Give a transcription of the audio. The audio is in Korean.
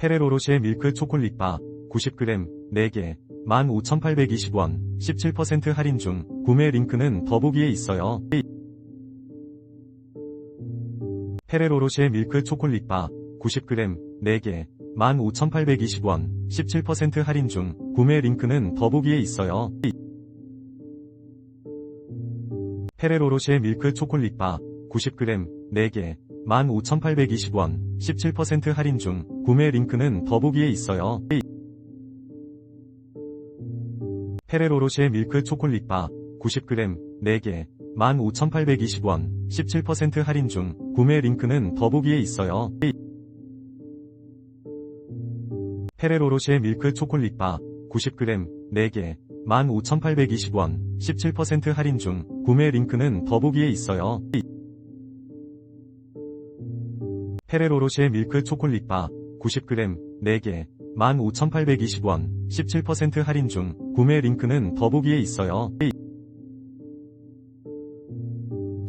페레로로쉐 밀크 초콜릿바 90g 4개 15,820원 17% 할인 중 구매 링크는 더보기에 있어요. 페레로로쉐 밀크 초콜릿바 90g 4개 15,820원 17% 할인 중 구매 링크는 더보기에 있어요. 페레로로쉐 밀크 초콜릿바 90g 4개 15,820원 17% 할인 중 구매 링크는 더보기에 있어요. 페레로로쉐 밀크 초콜릿바 90g 4개 15,820원 17% 할인 중 구매 링크는 더보기에 있어요. 페레로로쉐 밀크 초콜릿바 90g 4개 15,820원 17% 할인 중 구매 링크는 더보기에 있어요. 페레로로쉐 밀크 초콜릿바 90g 4개 15,820원 17% 할인 중 구매 링크는 더보기에 있어요.